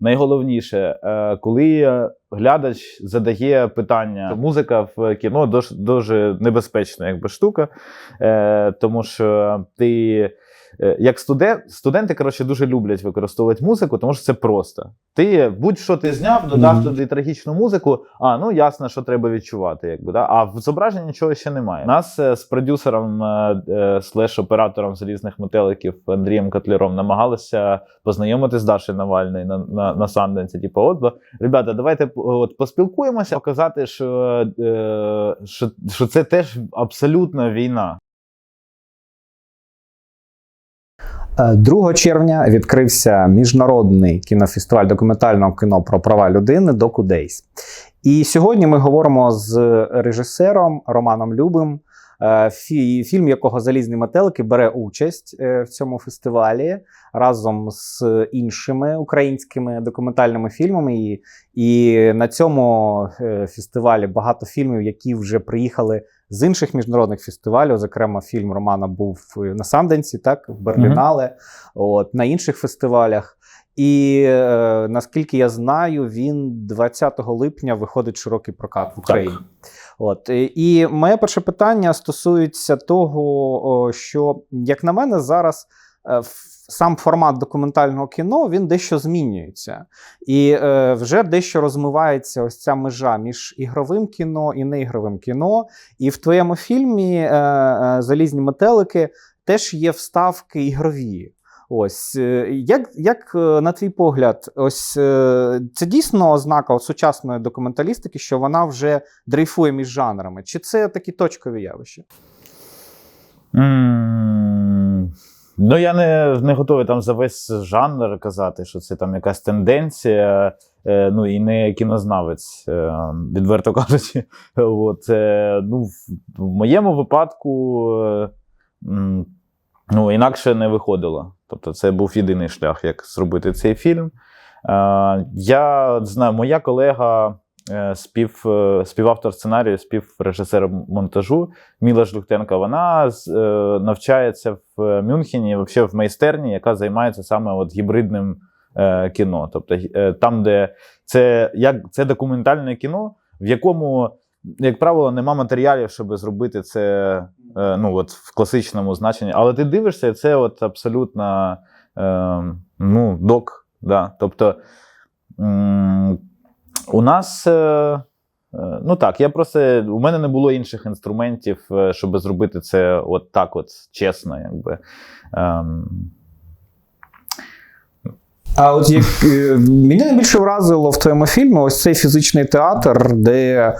найголовніше, е, коли глядач задає питання, музика в кіно дуже, дуже небезпечна якби штука, е, тому що ти. Е, Як студент, студенти коротше, дуже люблять використовувати музику, тому що це просто. Ти будь-що ти зняв, додав Мгм. туди трагічну музику. А ну ясно, що треба відчувати. Якби, да? А в зображенні нічого ще немає. Нас е, з продюсером е, слеш оператором залізних метеликів Андрієм Котляром намагалися познайомити з Дашею Навальною на, на, на Санденці. Типу, от бо, ребята, давайте от поспілкуємося, показати, що, що, що це теж абсолютно війна. 2 червня відкрився міжнародний кінофестиваль документального кіно про права людини Days. І сьогодні ми говоримо з режисером Романом Любим, е, фільм якого Залізні метелики бере участь е, в цьому фестивалі разом з іншими українськими документальними фільмами. І, і на цьому е, фестивалі багато фільмів, які вже приїхали з інших міжнародних фестивалів. Зокрема, фільм Романа був на Санденсі, так, в Берлінале, от, на інших фестивалях. І е, наскільки я знаю, він 20 липня виходить широкий прокат в Україні. От і- і моє перше питання стосується того, що, як на мене, зараз е, ф- сам формат документального кіно він дещо змінюється. І е, вже дещо розмивається ось ця межа між ігровим кіно і неігровим кіно. І в твоєму фільмі е, е, Залізні метелики теж є вставки ігрові. Ось е, як, як е, на твій погляд, ось це дійсно ознака сучасної документалістики, що вона вже дрейфує між жанрами? Чи це такі точкові явища? М, Ну, я не, не готовий там за весь жанр казати, що це там якась тенденція, е, ну і не кінознавець, е, відверто кажучи. От, е, ну, в, моєму випадку е, ну, інакше не виходило. Тобто, це був єдиний шлях, як зробити цей фільм. Е, я знаю, моя колега, спів, е, співавтор сценарію, співрежисер монтажу Міла Жлухтенка, вона е, навчається в Мюнхені, взагалі в майстерні, яка займається саме от гібридним е, кіно. Тобто е, там, де це, як, це документальне кіно, в якому, як правило, нема матеріалів, щоб зробити це е, ну, от, в класичному значенні. Але ти дивишся, це от абсолютно е, ну, док. Да. Тобто у нас. Е, е, Ну так, я просто у мене не було інших інструментів, е, щоб зробити це от так, от чесно, якби. Ем, А от як мене найбільше вразило в твоєму фільмі ось цей фізичний театр, де,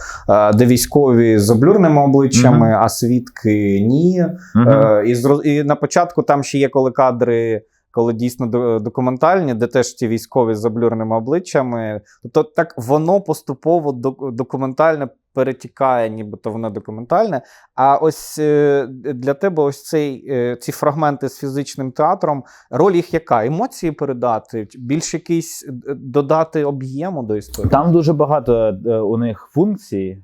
де військові з облюрними обличчями, а свідки ні. мгм. Е, і, і на початку там ще є коли кадри, коли дійсно до- документальні, де теж ті військові з заблюреними обличчями. Тобто так воно поступово документальне перетікає, нібито воно документальне. А ось е, для тебе ось цей, е, ці фрагменти з фізичним театром, роль їх яка? Емоції передати? Більш якийсь е, додати об'єму до історії? Там дуже багато у них функцій.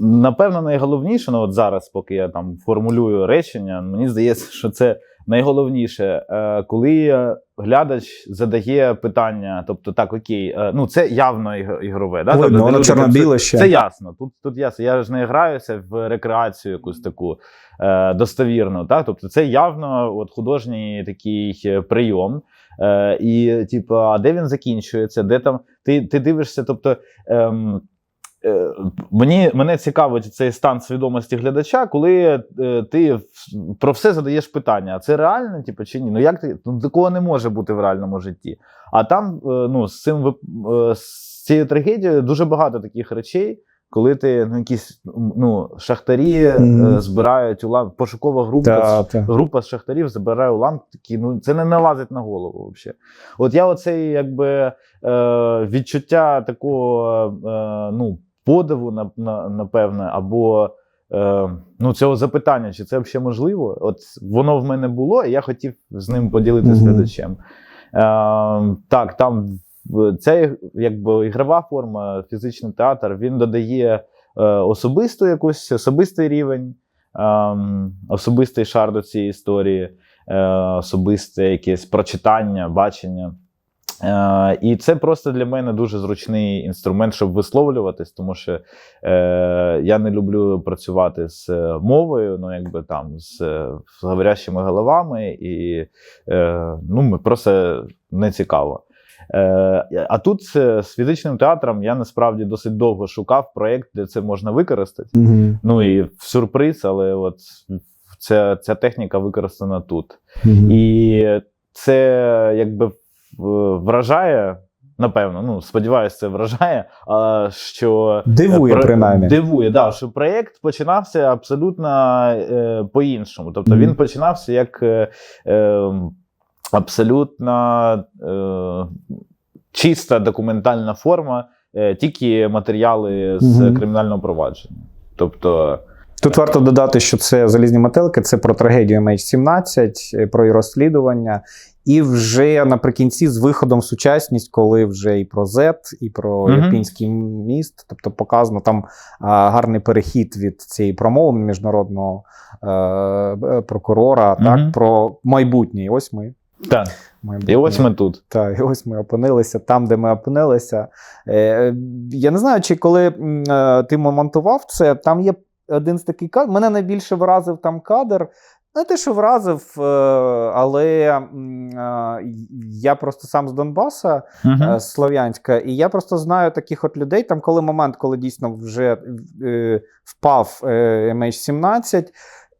Напевно, найголовніше, ну от зараз, поки я там формулюю речення, мені здається, що це найголовніше, е, коли глядач задає питання, тобто так, окей, е, ну це явно іг- ігрове. Да? Тобто, воно чорно-біле це, ще. це ясно. Тут, тут ясно. Я ж не граюся в рекреацію якусь таку е, достовірну. Так? Тобто, це явно от, художній такий прийом. Е, і, типу, а де він закінчується? Де там ти, ти дивишся? Тобто, ем, мені, мене цікавить цей стан свідомості глядача, коли е, ти про все задаєш питання: а це реально, типу, чи ні? Ну як ти ну, такого не може бути в реальному житті? А там, е, ну, з цим е, з цією трагедією дуже багато таких речей. Коли ти ну, якісь ну, шахтарі е, збирають улам, пошукова група Та, та. група з шахтарів забирає уламки, такі, ну це не налазить на голову взагалі. От я оцей якби е, відчуття такого е, ну, подиву, на, на, напевне, або е, ну, цього запитання, чи це взагалі можливо? От воно в мене було, і я хотів з ним поділитися Мгм. глядачем. Е, так, там це якби ігрова форма, фізичний театр, він додає е, особисту якусь, особистий рівень ем, особистий шар до цієї історії, е, особисте якесь прочитання, бачення. Е, і це просто для мене дуже зручний інструмент, щоб висловлюватись, тому що е, я не люблю працювати з е, мовою, ну якби там з, е, з говорящими головами, і е, ну, ми просто не цікаво. Е, а тут е, з фізичним театром я насправді досить довго шукав проєкт, де це можна використати. Угу. Ну і в сюрприз, але от ця, ця техніка використана тут. Угу. І це якби вражає. Напевно, ну сподіваюся, це вражає. А що Дивує, про- принаймні. Дивує, да, що проєкт починався абсолютно е, по-іншому. Тобто Мгм. він починався як е, е, абсолютно е, чиста документальна форма, е, тільки матеріали з Мгм. кримінального провадження. Тобто, Тут варто додати, що це залізні метелики, це про трагедію MH17, е, про її розслідування. І вже наприкінці з виходом в сучасність, коли вже і про Z, і про Мгм. Ірпінський міст, тобто показано там а, гарний перехід від цієї промови міжнародного е, е, прокурора, Мгм. так, про майбутнє. І ось ми. так. майбутнє. І ось ми тут. Так, і ось ми опинилися там, де ми опинилися. Е, я не знаю, чи коли е, ти монтував це, там є один з таких кадрів. Мене найбільше вразив там кадр. Не те, що вразив, е, але е, я просто сам з Донбаса, е, з Слов'янська, і я просто знаю таких от людей. Там, коли момент, коли дійсно вже впав е, MH17,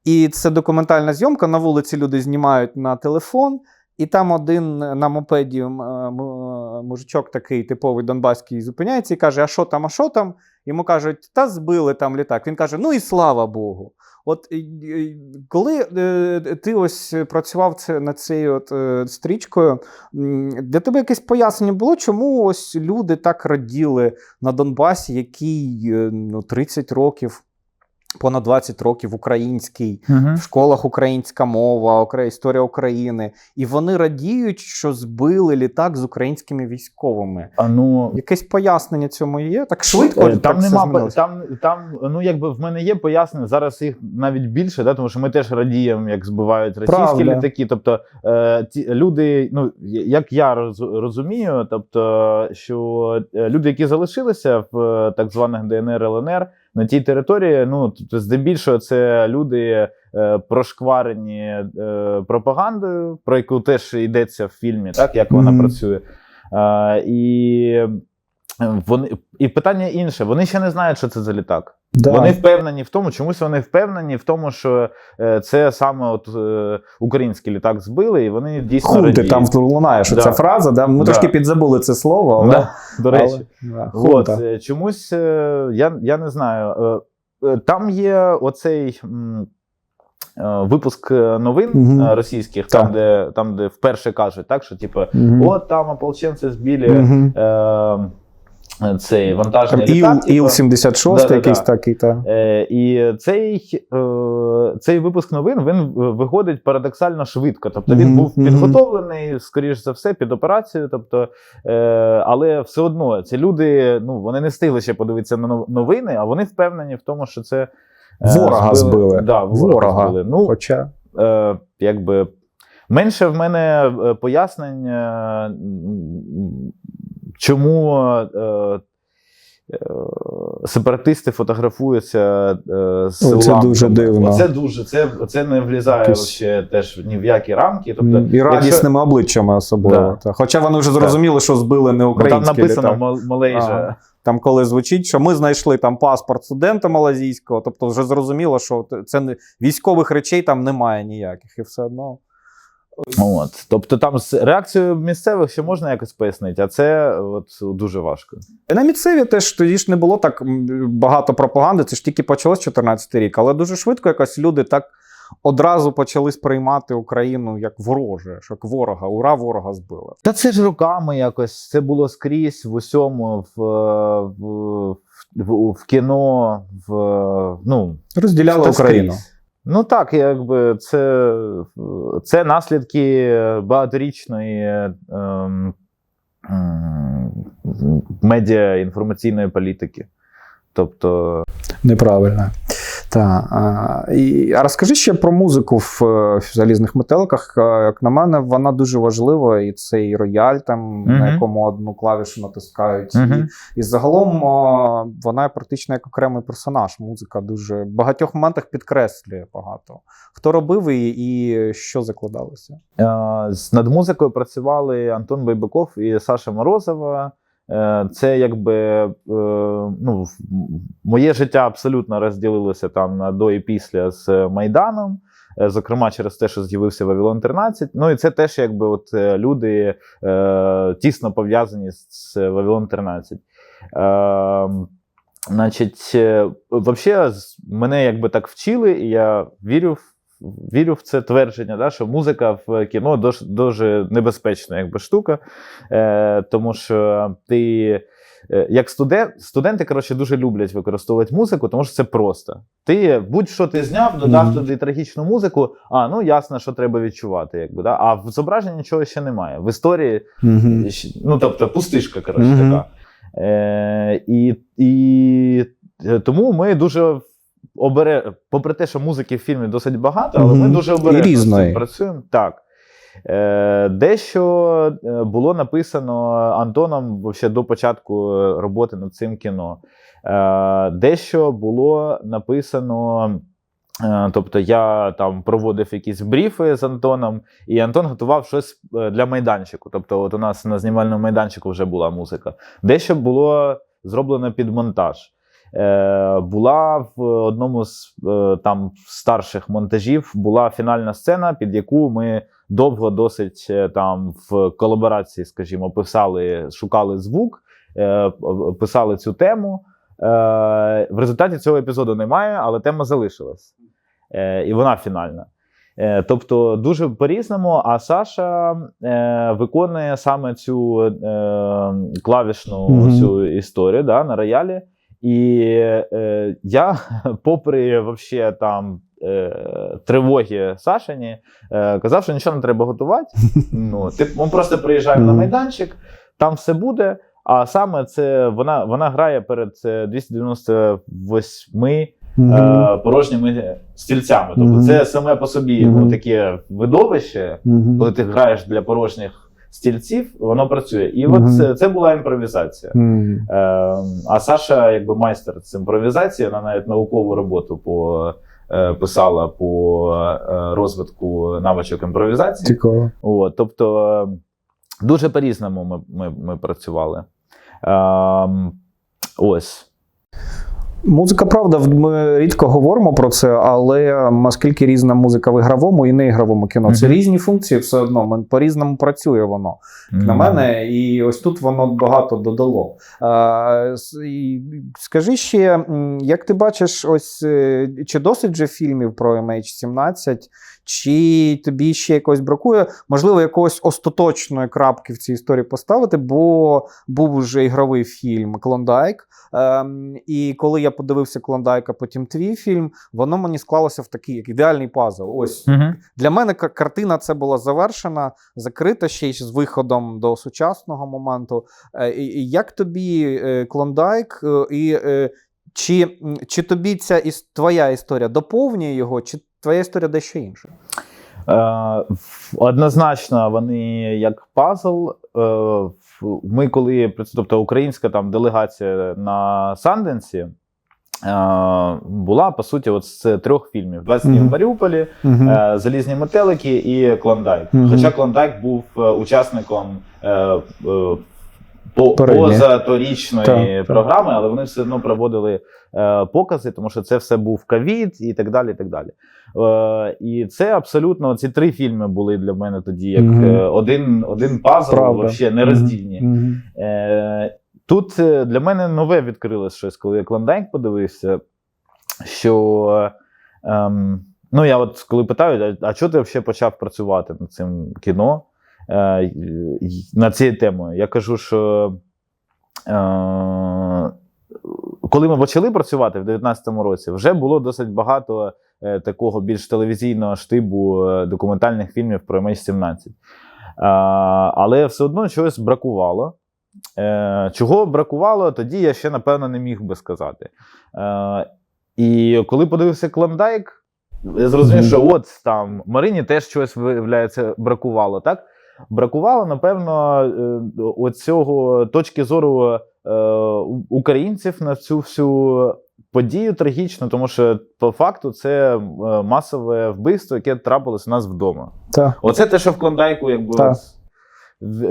і це документальна зйомка. На вулиці люди знімають на телефон. І там один на мопеді м- м- мужичок такий типовий донбаський зупиняється і каже: А що там, а що там? Йому кажуть, та збили там літак. Він каже: Ну і слава Богу. От е, е, коли е, ти ось працював над цією от, е, стрічкою, для тебе якесь пояснення було, чому ось люди так раділи на Донбасі, який е, ну, 30 років, понад 20 років український, в школах українська мова, історія України, і вони радіють, що збили літак з українськими військовими. А ну Якесь пояснення цьому є? Так швидко Е, так Там все нема там, там, ну якби в мене є пояснення. Зараз їх навіть більше, да, тому що ми теж радіємо, як збивають російські Правда. літаки. Тобто е, ті люди, ну як я роз, розумію, тобто, що е, люди, які залишилися в е, так званих ДНР ЛНР на тій території, ну здебільшого це люди. е, Прошкварені е, пропагандою, про яку теж йдеться в фільмі, так як вона Мгм. працює. Е, і вони і питання інше: вони ще не знають, що це за літак. Да. Вони впевнені в тому, чомусь вони впевнені в тому, що е, це саме от е, український літак збили, і вони дійсно Хунти радіють. там лунає, що Да. ця фраза. Да? Ми Да. трошки підзабули це слово, але, Да, до речі. але да, От, хунта. е, чомусь е, я, я не знаю. е, е, Там є оцей. м, Випуск новин е, російських, там Так. де, там, де вперше кажуть, так, що типу, Мгм. от там ополченці збили Мгм. е, цей вантажний Іл, літак. типу. Іл-76 Да-да-да. якийсь такий, та. Е, і цей, е, цей випуск новин він е, виходить парадоксально швидко. Тобто він був підготовлений, скоріш за все, під операцію. Тобто, е, але все одно ці люди ну, вони не встигли ще подивитися на новини, а вони впевнені в тому, що це е, Ворога збили. Да, ворога, Ворога. збили. Ну, Хоча е, якби менше в мене е, пояснень, е, чому е, е, сепаратисти фотографуються е, з це лампами. дуже дивно. Це дуже, це, це не влізає Якось- вообще теж ні в які рамки. Тобто, і радісними обличчями особливо. Да. Хоча вони вже зрозуміли, що збили не бо там написано Малейжа. Там, коли звучить, що ми знайшли там паспорт студента малазійського, тобто вже зрозуміло, що це не військових речей там немає ніяких, і все одно. От. Тобто там з реакцією місцевих ще можна якось пояснити, а це от, дуже важко. На місцеві теж тоді ж не було так багато пропаганди, це ж тільки почалось 14 рік, але дуже швидко якось люди так одразу почали сприймати Україну як вороже, як ворога, ура, ворога збили. Та це ж роками якось. Це було скрізь в усьому, в, в, в, в кіно, в ну Розділяли Україну. Ну так, якби це, це наслідки багаторічної ем, ем, медіа інформаційної політики. Тобто, Неправильно. Так. А, і, а розкажи ще про музику в, е, в залізних метеликах. Е, Як на мене, вона дуже важлива, і цей рояль, там, на якому одну клавішу натискають. І, Мгм. і загалом о, вона практично як окремий персонаж. Музика дуже в багатьох моментах підкреслює багато. Хто робив її і що закладалося? Е, Над музикою працювали Антон Байбаков і Саша Морозова. Е, Це якби е, ну, моє життя абсолютно розділилося там на до і після з Майданом. Е, Зокрема, через те, що з'явився Вавилон 13. Ну і це теж якби от люди е, тісно пов'язані з, Вавилон 13. Е, значить, взагалі, мене якби так вчили, і я вірю в вірю в це твердження, да, що музика в кіно дуже, дуже небезпечна якби, штука, е, тому що ти. е, Як студент, студенти коротше, дуже люблять використовувати музику, тому що це просто. Ти будь-що ти зняв, додав Мгм. туди трагічну музику. А ну ясно, що треба відчувати. Якби, да? А в зображенні нічого ще немає. В історії Угу. Щ- Ну, тобто, пустишка, коротше, Мгм. така. Е, і, і е, тому ми дуже обере, попри те, що музики в фільмі досить багато, але ми дуже обережно з цим працюємо. Так. Е, дещо е, було написано Антоном вообще до початку е, роботи над цим кіно. Е, дещо було написано. е, Тобто я там проводив якісь бріфи з Антоном, і Антон готував щось для майданчику. Тобто, от у нас на знімальному майданчику вже була музика. Дещо було зроблено під монтаж. Е, була в одному з е, там старших монтажів була фінальна сцена, під яку ми довго досить е, там в колаборації, скажімо, писали, шукали звук, писали цю тему. В результаті цього епізоду немає, але тема залишилась. І вона фінальна. Тобто дуже по-різному. А Саша е, виконує саме цю е, клавішну Мгм. цю історію да, на роялі. І е, я, попри вообще, там е, тривоги Сашині, е, казав, що нічого не треба готувати. Ну, ти, ми просто приїжджаємо на майданчик, там все буде. А саме це вона, вона грає перед е, 298 е, порожніми стільцями. Тобто це саме по собі ну, таке видовище, коли ти граєш для порожніх стільців, воно працює. І от це, це була імпровізація. Е, а Саша, якби майстер з імпровізації, вона навіть наукову роботу по, е, писала по е, розвитку навичок імпровізації. Цікаво. От, тобто е, дуже по-різному ми, ми, ми працювали. Ем, ось. Музика, правда, ми рідко говоримо про це, але наскільки різна музика в ігровому і неігровому кіно, це Мгм. різні функції, все одно ми- по-різному працює воно. на мене, і ось тут воно багато додало. А, скажи ще, як ти бачиш, ось е, чи досить же фільмів про MH17, чи тобі ще якось бракує? Можливо, якогось остаточної крапки в цій історії поставити, бо був вже ігровий фільм Клондайк. Ем, і коли я подивився Клондайк, а потім твій фільм, воно мені склалося в такий як ідеальний пазл. Ось Угу. для мене картина це була завершена, закрита ще й з виходом до сучасного моменту. Е, як тобі е, Клондайк, е, і е, чи, чи тобі ця іс- твоя історія доповнює його, чи твоя історія дещо інша? Е, Однозначно, вони як пазл. Е, Ми, коли тобто українська там делегація на Санденсі. е, Була по суті от з трьох фільмів: 20 днів в Маріуполі, Угу. е, Залізні метелики і Клондайк. Мгм. Хоча Клондайк був учасником е, е, по, Переднє. Так, так. програми, але вони все одно проводили е, покази, тому що це все був ковід і так далі. І так далі. Е, і це абсолютно ці три фільми були для мене тоді як Мгм. е, один, один пазл, вообще нероздільні. Мгм. Е, тут е, для мене нове відкрилось щось, коли я Клондайк подивився, що. Ем, ну, я от коли питають, а, а чого ти взагалі почав працювати над цим кіно, е, над цією темою? Я кажу, що е, коли ми почали працювати в 2019 році, вже було досить багато е, такого більш телевізійного штибу документальних фільмів про MH17. Е, але все одно чогось бракувало. Чого бракувало, тоді я ще напевно не міг би сказати. І коли подивився Клондайк, я зрозумів, що от там Марині теж щось виявляється бракувало. Так? Бракувало, напевно, е, оцього точки зору е, українців на цю всю подію трагічну, тому що по факту це е, масове вбивство, яке трапилось у нас вдома. Так. Оце те, що в Клондайку якби Так.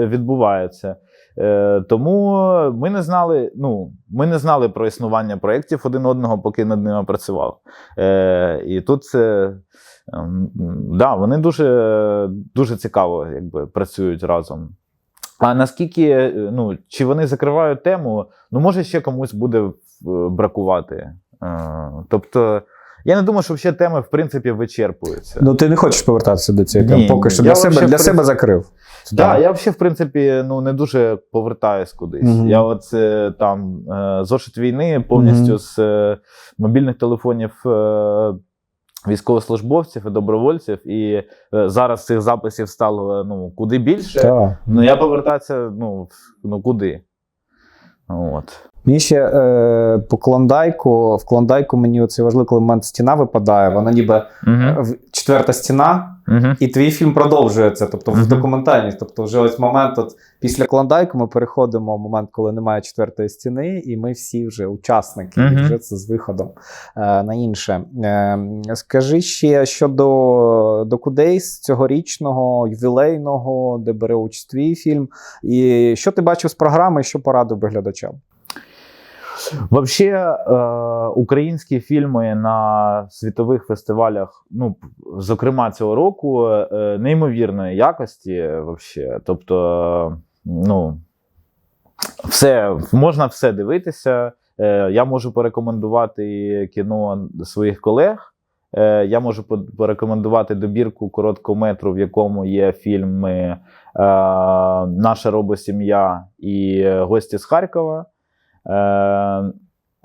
відбувається. Е, тому ми не знали, ну, ми не знали про існування проєктів один одного, поки над ними працював. Е, і тут це. ем, Да, вони дуже, дуже цікаво якби, працюють разом. А наскільки, е, ну, чи вони закривають тему, ну, може, ще комусь буде е, бракувати. Е, тобто, я не думаю, що ще теми, в принципі, вичерпуються. Ну, ти не хочеш повертатися до цієї теми, поки що я для себе, для в себе закрив. Да, я взагалі, в принципі, ну не дуже повертаюсь кудись. Мгм. Я от е, там е, зошит війни повністю Мгм. з е, мобільних телефонів військовослужбовців і добровольців, і е, зараз цих записів стало ну куди більше. Так. Ну я повертатися, ну, ну куди? От. Мені ще е, по клондайку, в клондайку мені оцей важливий момент стіна випадає, вона ніби в- четверта стіна, Угу. і твій фільм продовжується, тобто в Мгм. документальність. Тобто, вже ось момент, от після клондайку ми переходимо в момент, коли немає четвертої стіни, і ми всі вже учасники, і вже це з виходом е, на інше. Е, скажи ще щодо докудейс цьогорічного, ювілейного, де бере участь твій фільм. І що ти бачив з програми, що порадив би глядачам? Вообще, е, українські фільми на світових фестивалях, ну, зокрема цього року, е, неймовірної якості. Вообще. Тобто, ну, все, можна все дивитися. Е, я можу порекомендувати кіно своїх колег. Я можу порекомендувати добірку короткого метру, в якому є фільми Наша робосім'я і Гості з Харкова. Е,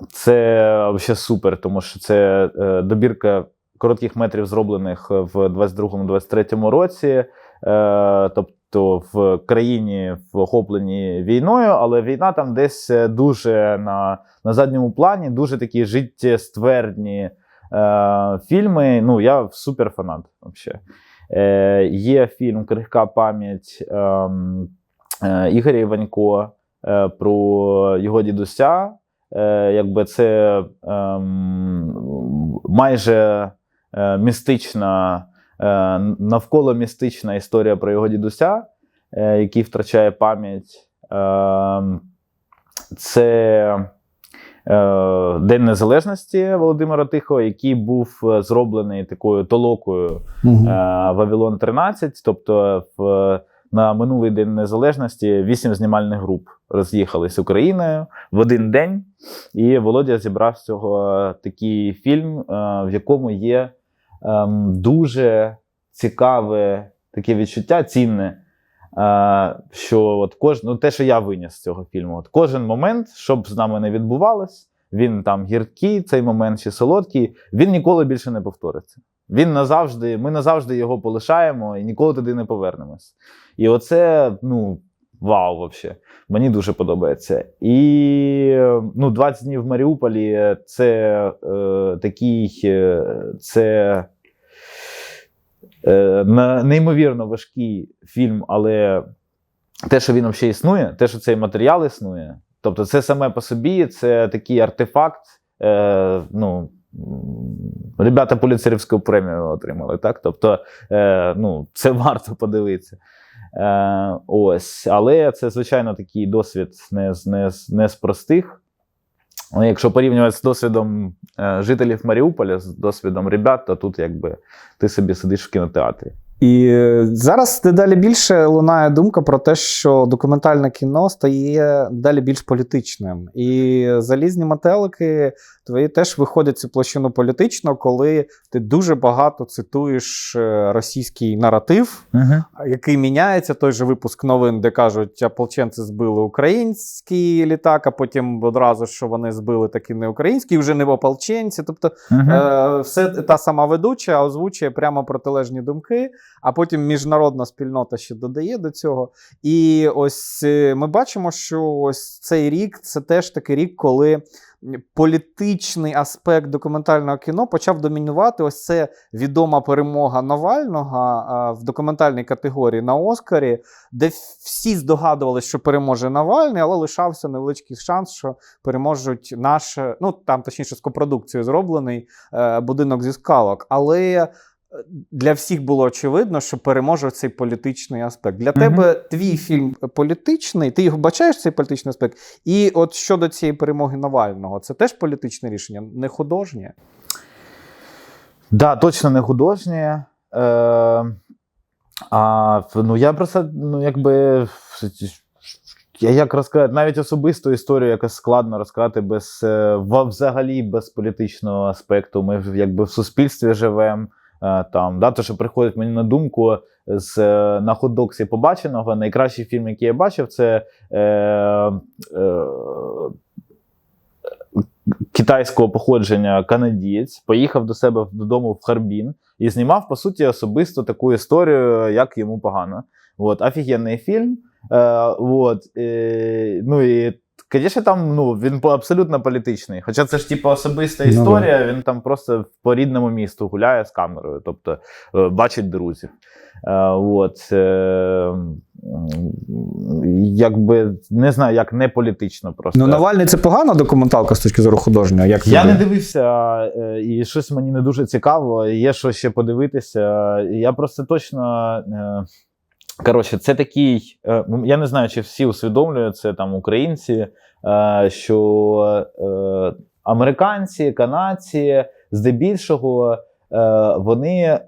Це взагалі супер, тому що це е, добірка коротких метрів, зроблених в 22-23 році. Е, Тобто в країні в охопленій війною, але війна там десь е, дуже на, на задньому плані, дуже такі життєствердні е, фільми. Ну, я супер фанат. Взагалі. Е, є фільм Крихка пам'ять ем, е, Ігоря Іванько е, про його дідуся. Е, якби це ем, майже е, містична, е, навколо містична історія про його дідуся, е, який втрачає пам'ять. Ем, це е, День Незалежності Володимира Тихого, який був е, зроблений такою толокою е, Вавилон 13, тобто в, на минулий день незалежності вісім знімальних груп роз'їхались Україною в один день. І Володя зібрав з цього такий фільм, е, в якому є ем, дуже цікаве таке відчуття, цінне. е, Що от кож... ну, те, що я виніс з цього фільму, от кожен момент, щоб з нами не відбувалось, він там гіркий, цей момент чи солодкий, він ніколи більше не повториться. Він назавжди, ми назавжди його полишаємо і ніколи туди не повернемось. І оце, ну, вау, взагалі. Мені дуже подобається. І ну, 20 днів в Маріуполі це е, такий, е, це е, неймовірно важкий фільм, але те, що він взагалі існує, те, що цей матеріал існує, тобто це саме по собі, це такий артефакт. Е, ну, ребята Поліцерівську премію отримали, так? Тобто, е, ну, це варто подивитися. Е, ось, але це, звичайно, такий досвід не не, не з простих. Але якщо порівнювати з досвідом е, жителів Маріуполя, з досвідом ребят, то тут якби ти собі сидиш в кінотеатрі. І зараз дедалі більше лунає думка про те, що документальне кіно стає дедалі більш політичним. І залізні метелики твої теж виходять цю площину політично, коли ти дуже багато цитуєш е, російський наратив, Угу. який міняється. Той же випуск новин, де кажуть, ополченці збили український літак, а потім одразу що вони збили таки не український, вже не ополченці. Тобто Угу. Е, все та сама ведуча озвучує прямо протилежні думки. а потім міжнародна спільнота ще додає до цього. І ось е, ми бачимо, що ось цей рік це теж такий рік, коли політичний аспект документального кіно почав домінувати. Ось це відома перемога Навального в документальній категорії на Оскарі, де всі здогадувалися, що переможе Навальний, але лишався невеличкий шанс, що переможуть наш, ну там точніше з копродукцією зроблений е, будинок зі скалок. Але для всіх було очевидно, що переможе цей політичний аспект. Для Мгм. тебе твій фільм політичний, ти його бачаєш цей політичний аспект. І от щодо цієї перемоги Навального, це теж політичне рішення, не художнє. Да, точно не художнє. Е, а ну я просто, ну якби. Я як розказати, навіть особисту історію якось складно розказати без е, взагалі без політичного аспекту. Ми якби в суспільстві живемо. Е, Там, да, то, що приходить мені на думку з е, на ходоксі побаченого, найкращий фільм, який я бачив, це е, е, китайського походження канадієць, поїхав до себе додому в Харбін і знімав, по суті, особисто таку історію, як йому погано. От, офігенний фільм. Е, от, е, ну і, звісно, там ну, він абсолютно політичний. Хоча це ж типу особиста Ну, да. історія, він там просто по рідному місту гуляє з камерою, тобто е, бачить друзів. Е, от, е, якби не знаю, як не політично просто. Ну, Навальний це погана документалка з точки зору художнього. Як Я не дивився, і щось мені не дуже цікаво. Є що ще подивитися. Я просто точно. Коротше, це такий. е, Я не знаю, чи всі усвідомлюють це там українці, е, що е, американці, канадці, здебільшого, вони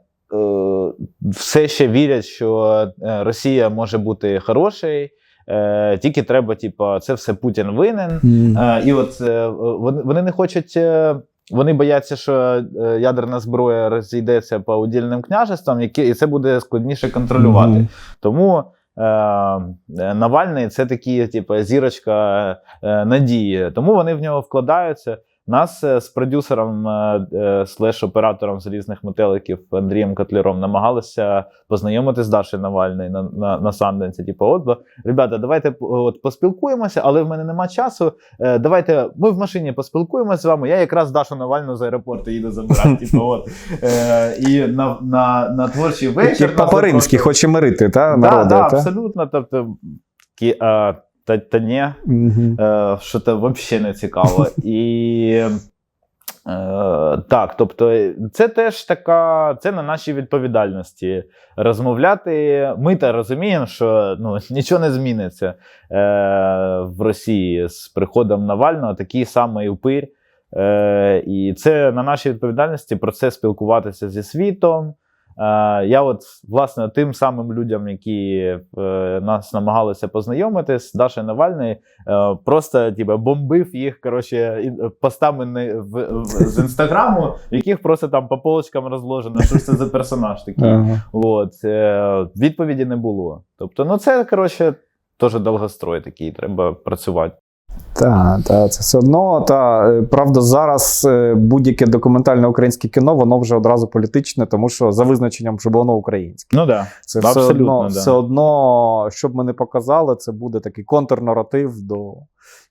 все ще вірять, що Росія може бути хорошою. Тільки треба, типу, це все Путін винен. Е, і от вони не хочуть. Вони бояться, що е, ядерна зброя розійдеться по удільним княжествам, які, і це буде складніше контролювати. Мгм. Тому е, е, Навальний це такі, типу, зірочка е, надії. Тому вони в нього вкладаються. Нас е, з продюсером е, е, слеш оператором залізних метеликів Андрієм Котляром намагалися познайомити з Дашею Навальною на, на, на Санденсі. Типу, от, бо, ребята, давайте от, поспілкуємося, але в мене нема часу. Давайте ми в машині поспілкуємося з вами. Я якраз Дашу Навальну з аеропорту їду забирати. Типу, от. Е, і на, на, на творчий вечір. Запрошували. хоче мирити, та, Да, народи. да, та? абсолютно. Тобто, кі, а, та, та ні, е, що це взагалі не цікаво. І е, так, тобто, це теж така, це на нашій відповідальності розмовляти. Ми та розуміємо, що ну, нічого не зміниться е, в Росії з приходом Навального, такий самий упир. Е, і це на нашій відповідальності про це спілкуватися зі світом. Е, я от, власне, тим самим людям, які е, нас намагалися познайомити з Дашою Навальною, е, просто типу, бомбив їх коротше, постами не- в, в, з інстаграму, в яких просто там по полочкам розложено, що це за персонаж такий. Ага. От, відповіді не було. Тобто, ну це коротше, теж довгострой такий, треба працювати. Так, та, це все одно. Та, е, правда, зараз е, будь-яке документальне українське кіно, воно вже одразу політичне, тому що за визначенням, щоб воно українське. Ну так. Це все одно, да. все одно, що б ми не показали, це буде такий контрнаратив до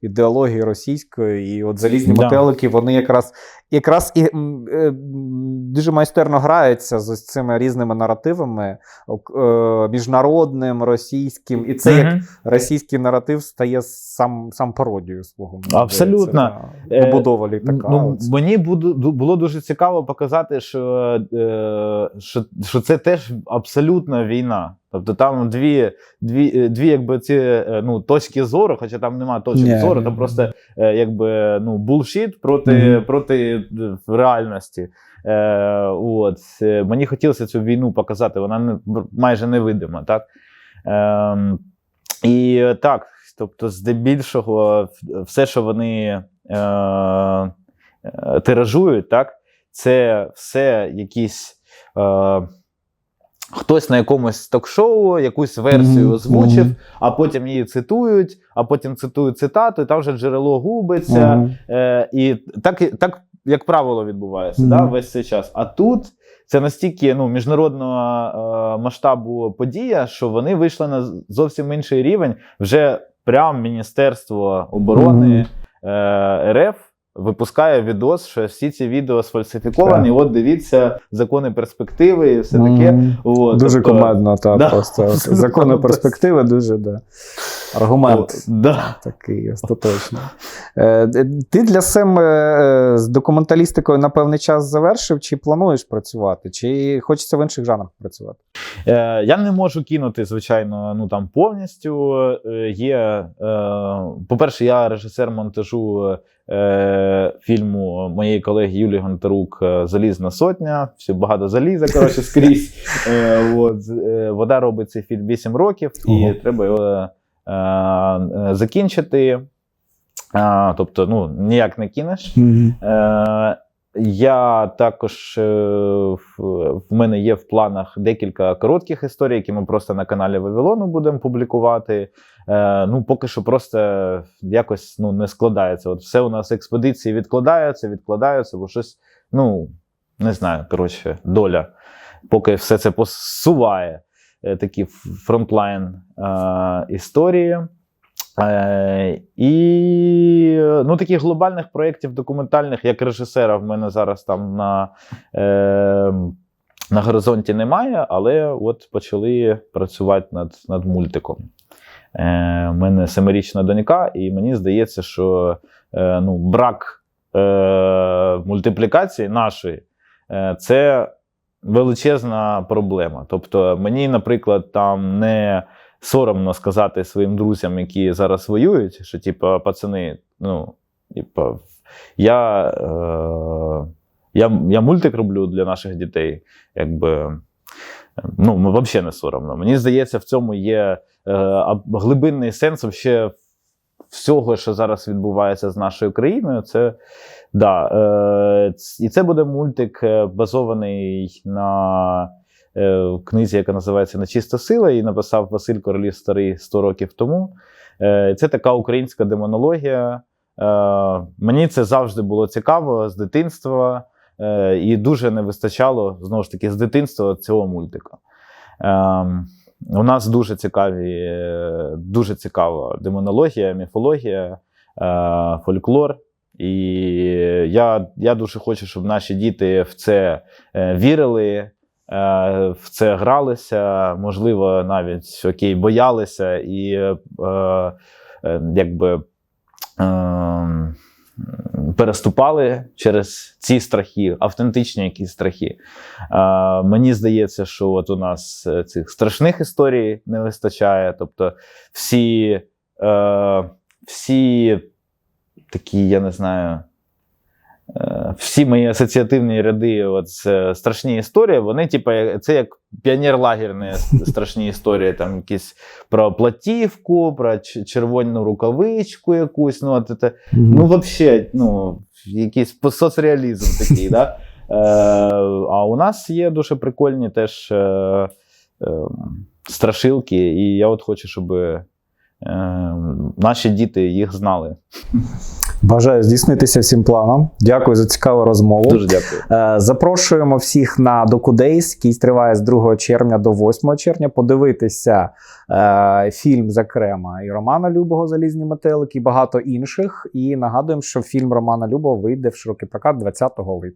ідеології російської. І от залізні Да. метелики, вони якраз, якраз і е, дуже майстерно граються з ось цими різними наративами, міжнародним, російським. І це як російський наратив стає сам, сам пародією свого. Абсолютно. здається, Е, Побудова літака. Ну, оце. мені було дуже цікаво показати, що, е, що, що це теж абсолютна війна. Тобто там дві, дві, е, дві якби ці е, ну, точки зору, хоча там немає точок Ні, зору, ні, там ні. просто е, якби ну, булшіт проти, Мгм. проти е, реальності. Е, от. Е, Мені хотілося цю війну показати, вона не, майже невидима. Так? Ем, і е, так, тобто, здебільшого, все, що вони е, е, тиражують, так, це все якісь. Е, Хтось на якомусь ток-шоу якусь версію озвучив, мгм, а потім її цитують, а потім цитують цитату, і там вже джерело губиться. мгм. Е, і так, так, як правило, відбувається Мгм. да, весь цей час. А тут це настільки ну, міжнародного е, масштабу подія, що вони вийшли на зовсім інший рівень. Вже прям Міністерство оборони е, РФ випускає відос, що всі ці відео сфальсифіковані. От дивіться, закони перспективи і все таке. От, Дуже тобто- командно, та Да, просто закони перспективи дуже да. Аргумент. От, да. Такий остаточний. Е, Ти для себе е, з документалістикою на певний час завершив, чи плануєш працювати, чи хочеться в інших жанрах працювати? Е, я не можу кинути, звичайно, ну там повністю. Е, є, е, по-перше, я режисер монтажу е, фільму моєї колеги Юлії Гонтарук е, Залізна сотня. Все багато заліза, коротше, скрізь. Е, е, вода робить цей фільм 8 років, і треба його е, е, закінчити. Е, тобто, ну, ніяк не кинеш. Е, я також е, в, в мене є в планах декілька коротких історій, які ми просто на каналі Вавилону будемо публікувати. Е, ну, поки що просто якось ну, не складається. От все у нас експедиції відкладаються, відкладаються, бо щось, ну, не знаю, коротше, доля. Поки все це посуває е, такі фронтлайн е, історії. Е, і ну, таких глобальних проєктів документальних, як режисера, в мене зараз там на, е, на горизонті немає, але от почали працювати над, над мультиком. Е, У мене семирічна донька, і мені здається, що е, ну, брак е, мультиплікації нашої е, це величезна проблема. Тобто, мені, наприклад, там не соромно сказати своїм друзям, які зараз воюють, що, типу, пацани, ну, типу, я, е, я, я мультик роблю для наших дітей, якби. Ну, взагалі не соромно. Мені здається, в цьому є е, глибинний сенс вообще всього, що зараз відбувається з нашою країною. Це да, е, і це буде мультик, е, базований на е, книзі, яка називається Нечиста сила, і написав Василь Королів Старий 100 років тому. Е, це така українська демонологія. Е, мені це завжди було цікаво з дитинства, е, і дуже не вистачало знову ж таки з дитинства цього мультика. Е, у нас дуже цікаві, дуже цікава демонологія, міфологія, е, фольклор. І я, я дуже хочу, щоб наші діти в це е, вірили, е, в це гралися, можливо, навіть окей, боялися і якби. Переступали через ці страхи, автентичні якісь страхи. Е, мені здається, що от у нас е, цих страшних історій не вистачає. Тобто, всі, е, всі такі, я не знаю, всі мої асоціативні ряди, от страшні історії, вони, типу, це як піонерлагерні страшні історії, там якісь про платівку, про червону рукавичку якусь. Ну, от це, ну взагалі, ну, якийсь соцреалізм такий, да? Е, а у нас є дуже прикольні теж е, е, страшилки, і я от хочу, щоб е, наші діти їх знали. Бажаю здійснитися всім планом. Дякую за цікаву розмову. Дуже дякую. Е, Запрошуємо всіх на Докудейс, який триває з 2 червня до 8 червня, подивитися е, фільм, зокрема, і Романа Любого Залізні метелики, і багато інших. І нагадуємо, що фільм Романа Любого вийде в широкий прокат 20 липня.